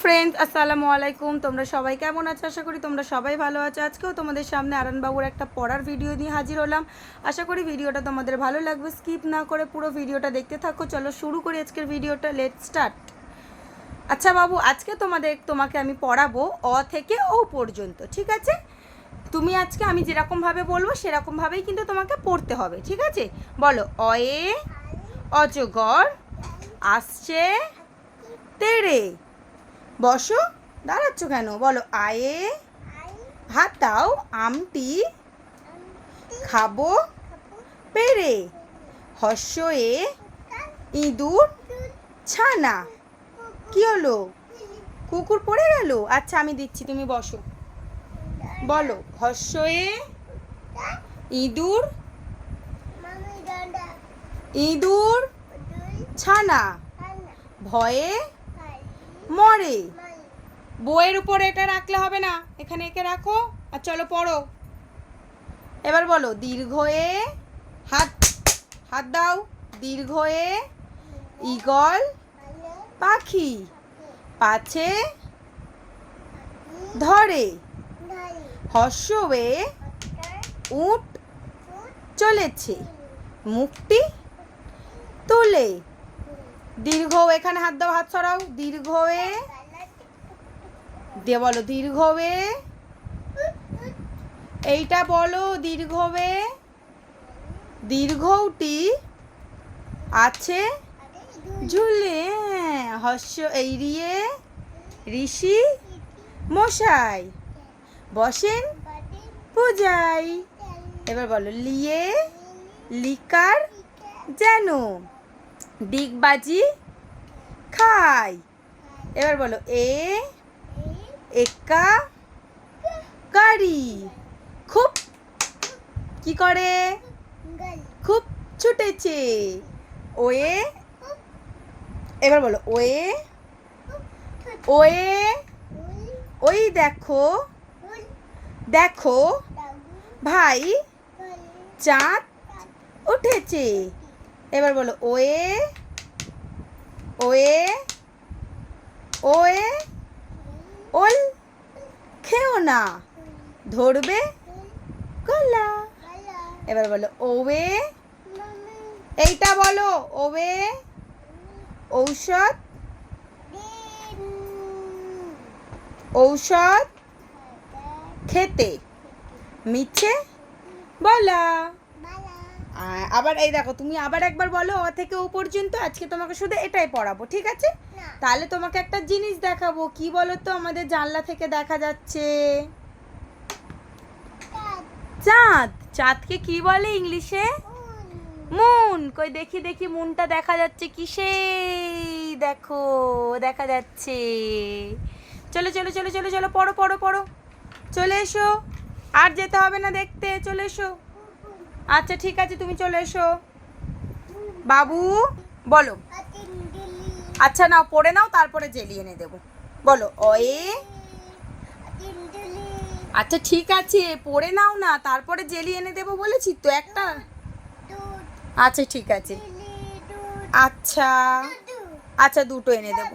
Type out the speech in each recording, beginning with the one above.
Friends আসসালামু আলাইকুম তোমরা সবাই কেমন আছো? আশা করি তোমরা সবাই ভালো আছো। আজকেও তোমাদের সামনে আরানবাবুর একটা পড়ার ভিডিও নিয়ে হাজির হলাম। আশা করি ভিডিওটা তোমাদের ভালো লাগবে। স্কিপ না করে পুরো ভিডিওটা দেখতে থাকো। চলো শুরু করি আজকের ভিডিওটা লেট স্টার্ট আচ্ছা বাবু, আজকে তোমাদের, তোমাকে আমি পড়াবো অ থেকে ও পর্যন্ত, ঠিক আছে? তুমি আজকে আমি যেরকমভাবে বলব সেরকমভাবেই কিন্তু তোমাকে পড়তে হবে, ঠিক আছে? বলো, অয়ে, অজগর, আসছে তেড়ে বসো, দাঁড়াচ্ছ কেন? বলো, আয়ে হাত দাও, আমটি খাব, পেরে হস্য এ ইঁদুর, ছানা, কি হলো? কুকুর পড়ে গেল? আচ্ছা আমি দিচ্ছি, তুমি বসো। বলো হস্য এ ইঁদুর ইঁদুর, ছানা, ভয়ে মরে। বইয়ের উপরে এটা রাখলে হবে না। এখানে একে রাখো আর চলো পড়ো। এবার বলো দীর্ঘয়ে হাত হাত দাও। দীর্ঘয়ে ঈগল পাখি। পাছে ধরে। হর্ষবে উট চলেছে। মুখটি তোলে। দীর্ঘ এখানে হাত দাও হাত সরাও। দীর্ঘ এ দিয়ে বলো দীর্ঘ এ এইটা বলো দীর্ঘ এ দীর্ঘটি আছে ঝুলে। হ্যাঁ, হর্ষ এইরিয়ে ঋষি মশাই বসেন পূজাই এবার বলো লিয়ে লিকার যেন ডিগবাজি খাই। এবার বলো, এ, একা, গাড়ি। খুব, কি করে? খুব ছুটেছে। ওয়ে এবার বলো ওয়ে ওয়ে ওই দেখো দেখো, ভাই, চাঁদ উঠেছে। এবার বলো, ওয়ে ওয়ে ওয়ে, ওল, খেও না, ধরবে গলা। এবার বলো ওবে এইটা বলো ওবে ঔষধ ঔষধ, খেতে মিছে বলা। আবার এই দেখো তুমি আবার একবার বলো অ থেকে ও পর্যন্ত আজকে তোমাকে শুধু এটাই পড়াবো ঠিক আছে? তাহলে তোমাকে একটা জিনিস দেখাবো কি বলো তো আমাদের জানলা থেকে দেখা যাচ্ছে? চাঁদ। চাঁদকে কি বলে ইংলিশে? মুন। কই দেখি দেখি মুনটা দেখা যাচ্ছে কিসে? দেখো দেখা যাচ্ছে। চলো চলো চলো চলো চলো পড়ো পড়ো পড়ো। চলে এসো। আর যেতে হবে না দেখতে চলে এসো। আচ্ছা ঠিক আছে, তুমি চলে এসো। বাবু, বলো। আচ্ছা নাও পড়ে নাও, তারপরে জেলি এনে দেবো। বলো অয়ে আচ্ছা ঠিক আছে পড়ে নাও না, তারপরে জেলি এনে দেবো বলেছি তো একটা। আচ্ছা ঠিক আছে। আচ্ছা আচ্ছা দুটো এনে দেবো।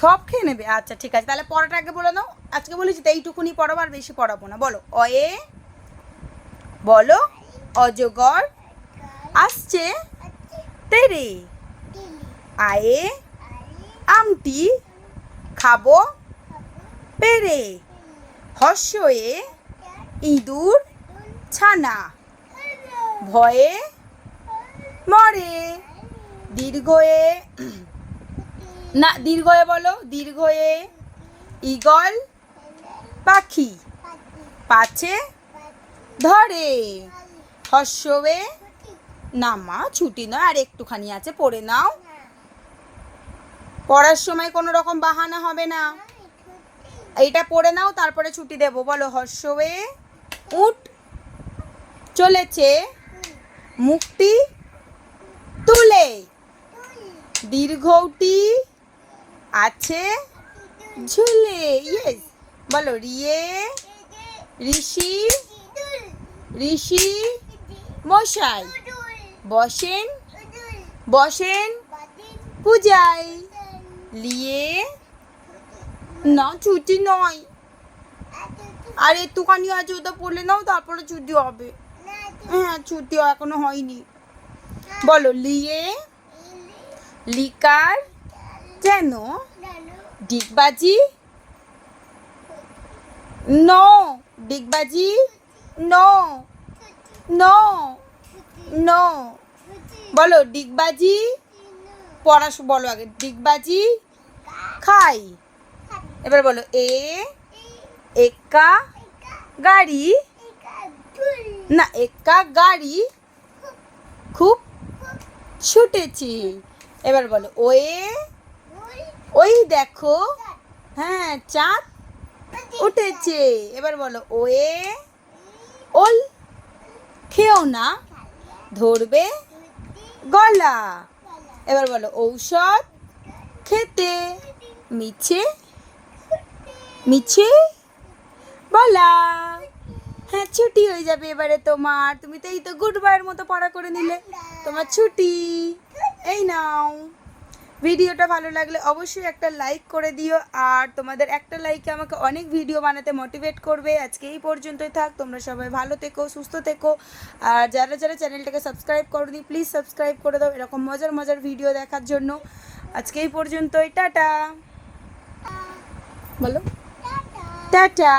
সব খেয়ে নেবে? আচ্ছা ঠিক আছে, তাহলে পড়াটা আগে বলে নাও। আজকে বলেছি তো, এইটুকুনি পড়াবো আর বেশি পড়াবো না। বলো অয়ে বলো, অজগর আসছে। তেরে। আয়ে, আমটি খাব। পেরে, হর্ষয়ে ইঁদুর ছানা। ভয়ে মরে। দীর্ঘয়ে, না, দীর্ঘয়ে বলো, দীর্ঘয়ে ঈগল পাখি। পাছে ধরে। হর্ষবে, না মা, ছুটি নয়, আর একটুখানি আছে, পড়ে নাও। পড়ার সময় কোনো রকম বাহানা হবে না। এইটা পড়ে নাও, তারপরে ছুটি দেবো। বলো, হর্ষবে, উঠ। চলেছে। মুক্তি তুলে। দীর্ঘটি আছে ঝুলে। ইয়েস বলো, রিয়ে, ঋষি ঋষি মশাই বসেন। বসেন। পূজায়। লিয়ে। না, ছুটি নয়। আর, একটুখানি আছে, ওটা পড়লে নাও, তারপরে ছুটি হবে। হ্যাঁ ছুটি এখনও হয়নি। বলো, লিয়ে। লিকার। যেন ডিগবাজি? নো, ডিগবাজি? নো নো নো বলো, ডিগবাজি? পড়া শু- বলো আগে, ডিগবাজি? খাই। এবার বলো, এ, একা গাড়ি? না, একা গাড়ি খুব ছুটেছে। এবার বলো ওয়ে ওই দেখো হ্যাঁ চাঁদ উঠেছে। এবার বলো ওয়ে ওল খেও না, ধরবে গলা। এবার বলো, ঔষধ খেতে মিছে মিছে বলা। হ্যাঁ ছুটি হয়ে যাবে এবারে তোমার। তুমি তো এই তো গুড বাইয়ের মতো পড়া করে নিলে। তোমার ছুটি। এই নাও। ভিডিওটা ভালো লাগলে অবশ্যই একটা লাইক করে দিও। আর তোমাদের একটা লাইকে আমাকে অনেক ভিডিও বানাতে মোটিভেট করবে। আজকে এই পর্যন্তই থাক তোমরা সবাই ভালো থেকো সুস্থ থেকো। আর যারা যারা চ্যানেলটাকে সাবস্ক্রাইব করনি প্লিজ সাবস্ক্রাইব করে দাও এরকম মজার মজার ভিডিও দেখার জন্য। আজকে এই পর্যন্তই টাটা। বলো। টাটা।